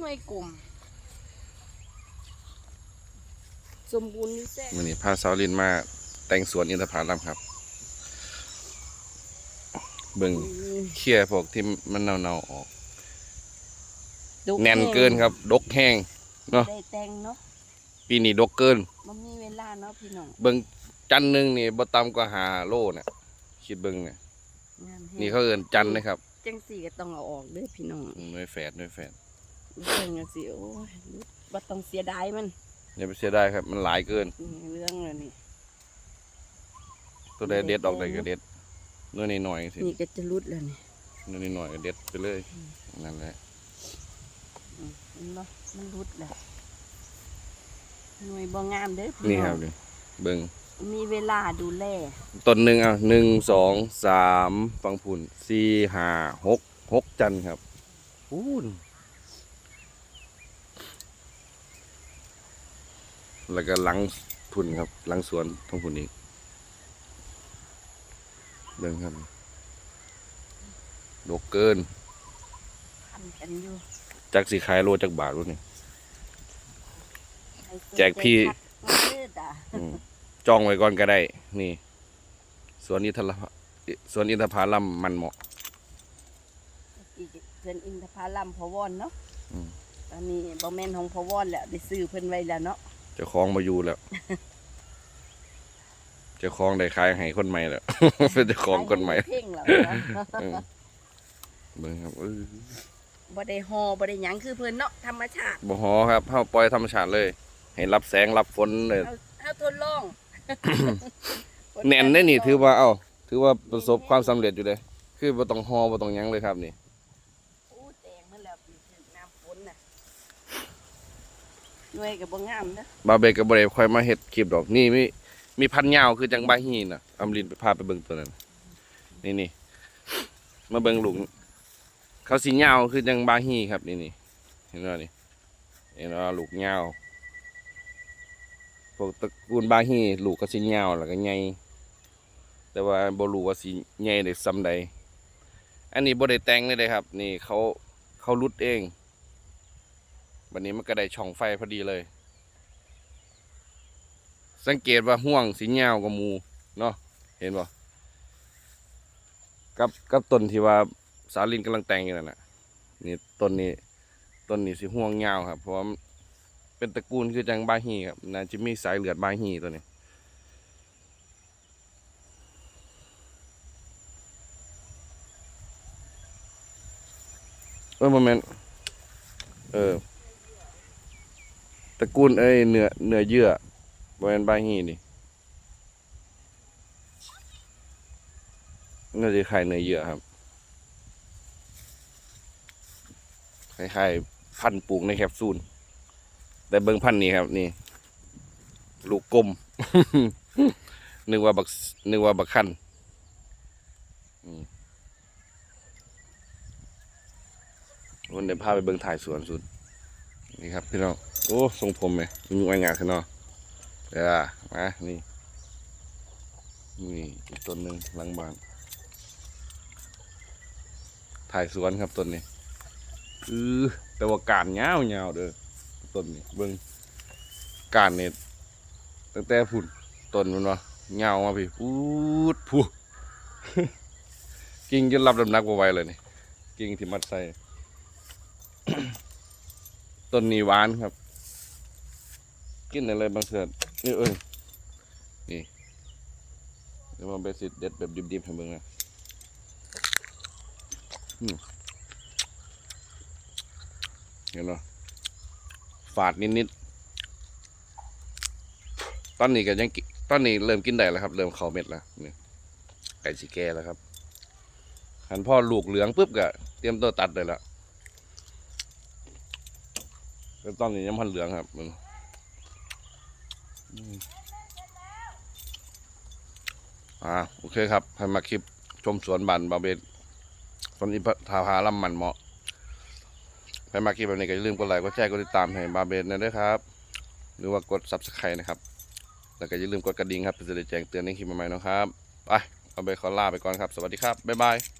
หน่วยกลุ่ม สมบูรณ์อยู่แซ่วันนี้พาสาวลินมาแต่งสวนอินทผลัมครับ เบิ่งเคลียร์พวกที่มันเน่าๆออกดกแน่นเกินครับ ดกแห้ง เนาะ ได้แต่งเนาะปีนี้ดกเกิน มันมีเวลาเนาะพี่น้องเบิ่งจันหนึ่งนี่บ่ต่ำกว่าหาโลน่ะคิดเบิ่งเนี่ยงามแฮงนี่เขาเอิ้นจันนะครับ จังสี่ก็ต้องเอาออกเด้อพี่น้อง หน่วยแฝดหน่วยแฝด เบิ่งจังสิโอ้ยบ่ต้องเสียดายมันอย่าไปเสียดายครับ มันหลายเกิน นี่เรื่องเลยนี่ตัวใดเด็ดออกใดก็เด็ดหน่วยน้อยๆสินี่ก็จะรุดแล้วนี่หน่วยน้อยๆก็เด็ดไปเลยนั่นแหละอืมเห็นบ่มันรุดแล้วหน่วยบ่งามเด้อพี่นี่น้คอรับงนี่เบิ่งมีเวลาดูแลต้นหนึ่งอะหนึ่งสองสามฟังผุนสี่ห้าหกหกจันทร์ครับอู้ แล้วก็หลังทุนครับ หลังสวนทั้งผุนอีกเบิ่งครับดกเกินทำกันอยู่จักสีขายโลจักบาทรุ่นนี่ให้ซื้อแจกพี่ใจคักมาเด้อจ้ะอืมจองไว้ก่อนก็ได้ นี่สวนอินทรสวนอินทผลัมมันเหมาะอีกเพิ่นอินทผลัมพอวอนเนาะอืมตอนนี้บ่แม่นของพอวอนแล้วได้ซื้อเพิ่นไว้แล้วเนาะเจะคล้าของมาอยู่แล้วเจะคล้าของได้ขายให้คนใหม่แล้ว เป็นเจ้าของคนใหม่เพ่งแล้วนะเออเบิ่งครับเออบ่ได้ฮอบ่ได้หยังคือเพิ่นเนาะธรรมชาติบ่ฮอครับเฮาปล่อยธรรมชาติเลย ให้รับแสงรับฝนเลยเฮาเฮาทดลอง แน่นได้นี่ถือว่าเอ้าถือว่าประสบความสำเร็จอยู่เลย คือบ่ต้องฮอบ่ต้องหยังเลยครับนี่ โอ้แตงมาแล้วปีถึงน้ำฝนน่ะ หน่วยก็บ่งามเด้อบาเบกก็บ่ได้ค่อยมาเฮ็ดคลิปดอกนี่มีมีพันยาวคือจังบาฮีน่ะอำลินไปพาไปเบิ่งตัวนั้น นี่นี่มาเบิ่งลูกเขาสิยาวคือจังบาฮีครับนี่นี่เห็นบ่นี่เห็นว่าลูกยาวพวกตระกูลบาฮีลูกก็สิยาวแล้วก็ใหญ่แต่ว่าบ่รู้ว่าสิใหญ่ได้ส่ำใดอันนี้บ่ได้แต่งเลยครับ นี่เขาเขารุดเอง บัดนี้มันก็ได้ช่องไฟพอดีเลย สังเกตว่าห่วงสียากว่าหมูเนาะเห็นบ่กับกับต้นที่ว่าสาลินกำลังแต่งอยู่นั่นน่ะนี่ต้นนี้ต้นนี้สิห่วงยาครับเพราะว่ามันเป็นตระกูลคือจังบาฮีครับน่าจะมีสายเลือดบาฮีตัวนี้เออโมเมนเออ ตระกูลเอ้ยเนื้อเนื้อเยื่อบริเวณใบาฮีนี่น่าจะคล้ายเนื้อเยื่อครับคล้ายๆพันปลูกในแคปซูล แต่เบิ้งพันนี้ครับ นี่ ลูกกลม นึกว่าบักนึกว่าบักคันอืมวันเดี๋ยวพาไปเบิ้งถ่ายสวนสุด นี่ครับพี่น้อง โอ้ทรงผมไหมมันยุ่งาขึ้นเนาะเดี๋ยวอะมานี่นี่อีกต้นหนึ่งหลังบ้านถ่ายสวนครับต้นนี้อือแต่ว่าการเงาเงาเด้อต้นนี้เบิ่งการเนี่ยตั้งแต่พุ่นต้นมันวะเงามาพี่พูดพูกิ่งจนรับน้ำหนักไวเลยนี่กิ่งที่มัดใส่ต้นนี้หวานครับ กินอะไรบางเถิดนี่เอ้ยนี่เดี๋ยวมาเบสิเด็ดแบบดิบๆให้เบิ่งนะอืมเห็นเนาะฝาดนิดๆตอนนี้ก็ยังกิตอนนี้เริ่มกินได้แล้วครับ เริ่มเข้าเม็ดแล้วนี่ไก่สีแก่แล้วครับหันพ่อลูกเหลืองปุ๊บก็เตรียมตัวตัดเลยแล้วแต่ตอนนี้ยังพันเหลืองครับมึง อ่าโอเคครับให้มาคลิปชมสวนบันบาเบนสวนอินทาพาลัมมันเหมาะให้มาคลิปแบบนี้ก็อย่าลืมกดไลค์กดแชร์กดติดตามให้บาเบนนะด้วยครับ หรือว่ากดซับสไครต์นะครับ แล้วก็อย่าลืมกดกระดิ่งครับเพื่อจะได้แจ้งเตือนในคลิปใหม่ๆนะครับไปบาเบนขอลาไปก่อนครับ สวัสดีครับบ๊ายบาย